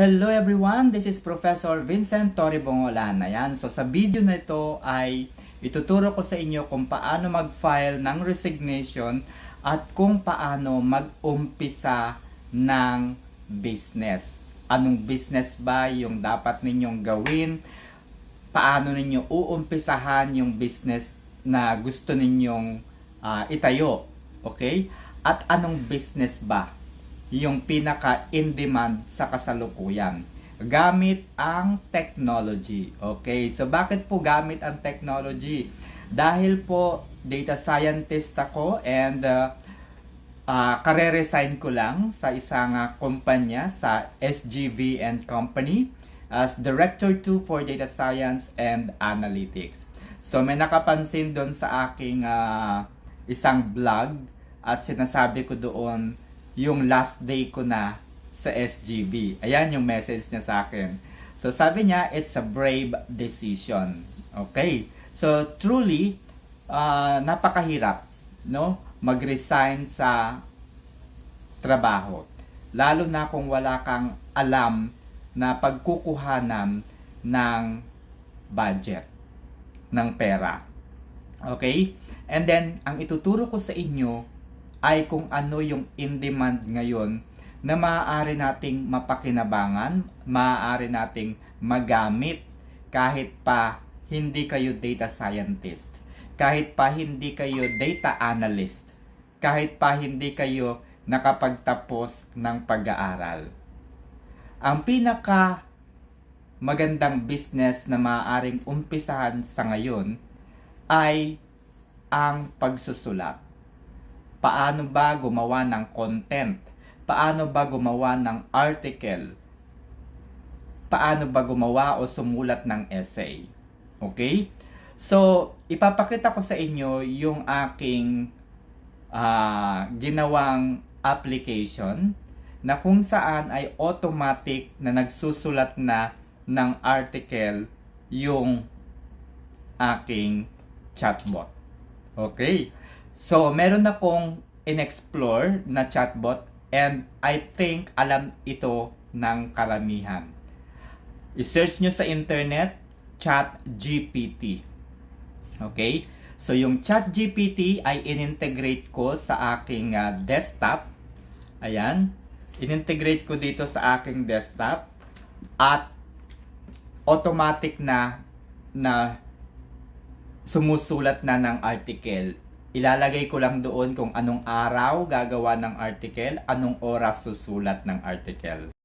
Hello everyone, this is Professor Vincent Toribongolan. Ayan, so sa video na ito ay ituturo ko sa inyo kung paano mag-file ng resignation at kung paano mag-umpisa ng business. Anong business ba yung dapat ninyong gawin? Paano ninyo uumpisahan yung business na gusto ninyong ah, itayo? Okay? At anong business ba yung pinaka in demand sa kasalukuyan gamit ang technology. Okay, so bakit po gamit ang technology? Dahil po data scientist ako and uh, uh, kare-resign ko lang sa isang uh, kumpanya sa SGV and Company as Director 2 for Data Science and Analytics. So may nakapansin doon sa aking uh, isang blog at sinasabi ko doon yung last day ko na sa SGB. Ayan yung message niya sa akin. So sabi niya, it's a brave decision. Okay? So truly, uh, napakahirap, no? Mag-resign sa trabaho. Lalo na kung wala kang alam na pagkukuhanan ng budget, ng pera. Okay? And then, ang ituturo ko sa inyo ay kung ano yung in-demand ngayon na maaari nating mapakinabangan, maaari nating magamit kahit pa hindi kayo data scientist, kahit pa hindi kayo data analyst, kahit pa hindi kayo nakapagtapos ng pag-aaral. Ang pinaka magandang business na maaaring umpisahan sa ngayon ay ang pagsusulat paano ba gumawa ng content, paano ba gumawa ng article, paano ba gumawa o sumulat ng essay. Okay? So, ipapakita ko sa inyo yung aking ah, ginawang application na kung saan ay automatic na nagsusulat na ng article yung aking chatbot. Okay? So, meron akong in-explore na chatbot and I think alam ito ng karamihan. I-search nyo sa internet, chat GPT. Okay? So, yung chat GPT ay in-integrate ko sa aking ah, desktop. Ayan. In-integrate ko dito sa aking desktop. At automatic na na sumusulat na ng article ilalagay ko lang doon kung anong araw gagawa ng article, anong oras susulat ng article.